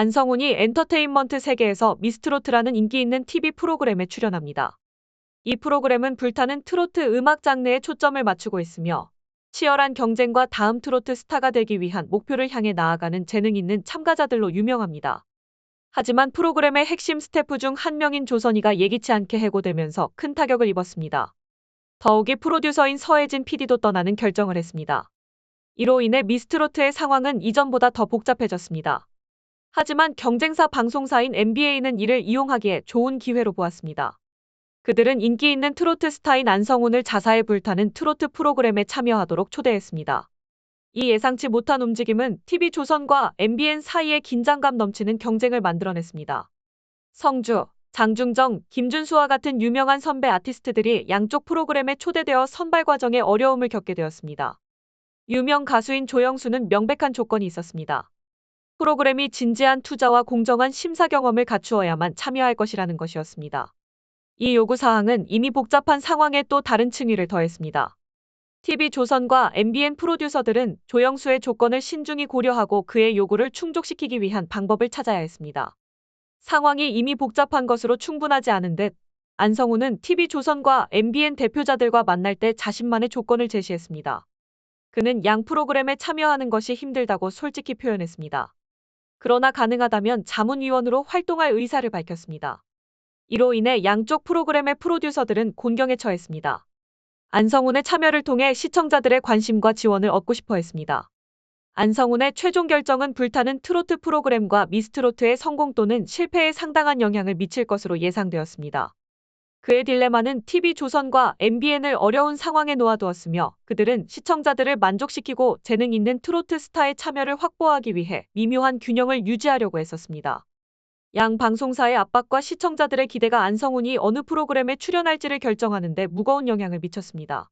안성훈이 엔터테인먼트 세계에서 미스트로트라는 인기 있는 TV 프로그램에 출연합니다. 이 프로그램은 불타는 트로트 음악 장르에 초점을 맞추고 있으며 치열한 경쟁과 다음 트로트 스타가 되기 위한 목표를 향해 나아가는 재능 있는 참가자들로 유명합니다. 하지만 프로그램의 핵심 스태프 중 한 명인 조선이가 예기치 않게 해고되면서 큰 타격을 입었습니다. 더욱이 프로듀서인 서혜진 PD도 떠나는 결정을 했습니다. 이로 인해 미스트로트의 상황은 이전보다 더 복잡해졌습니다. 하지만 경쟁사 방송사인 MBA는 이를 이용하기에 좋은 기회로 보았습니다. 그들은 인기 있는 트로트 스타인 안성훈을 자사에 불타는 트로트 프로그램에 참여하도록 초대했습니다. 이 예상치 못한 움직임은 TV조선과 MBN 사이의 긴장감 넘치는 경쟁을 만들어냈습니다. 성주, 장중정, 김준수와 같은 유명한 선배 아티스트들이 양쪽 프로그램에 초대되어 선발 과정에 어려움을 겪게 되었습니다. 유명 가수인 조영수는 명백한 조건이 있었습니다. 프로그램이 진지한 투자와 공정한 심사 경험을 갖추어야만 참여할 것이라는 것이었습니다. 이 요구 사항은 이미 복잡한 상황에 또 다른 층위를 더했습니다. TV조선과 MBN 프로듀서들은 조영수의 조건을 신중히 고려하고 그의 요구를 충족시키기 위한 방법을 찾아야 했습니다. 상황이 이미 복잡한 것으로 충분하지 않은 듯 안성우는 TV조선과 MBN 대표자들과 만날 때 자신만의 조건을 제시했습니다. 그는 양 프로그램에 참여하는 것이 힘들다고 솔직히 표현했습니다. 그러나 가능하다면 자문위원으로 활동할 의사를 밝혔습니다. 이로 인해 양쪽 프로그램의 프로듀서들은 곤경에 처했습니다. 안성훈의 참여를 통해 시청자들의 관심과 지원을 얻고 싶어 했습니다. 안성훈의 최종 결정은 불타는 트로트 프로그램과 미스트로트의 성공 또는 실패에 상당한 영향을 미칠 것으로 예상되었습니다. 그의 딜레마는 TV조선과 MBN을 어려운 상황에 놓아두었으며 그들은 시청자들을 만족시키고 재능 있는 트로트 스타의 참여를 확보하기 위해 미묘한 균형을 유지하려고 했었습니다. 양 방송사의 압박과 시청자들의 기대가 안성훈이 어느 프로그램에 출연할지를 결정하는 데 무거운 영향을 미쳤습니다.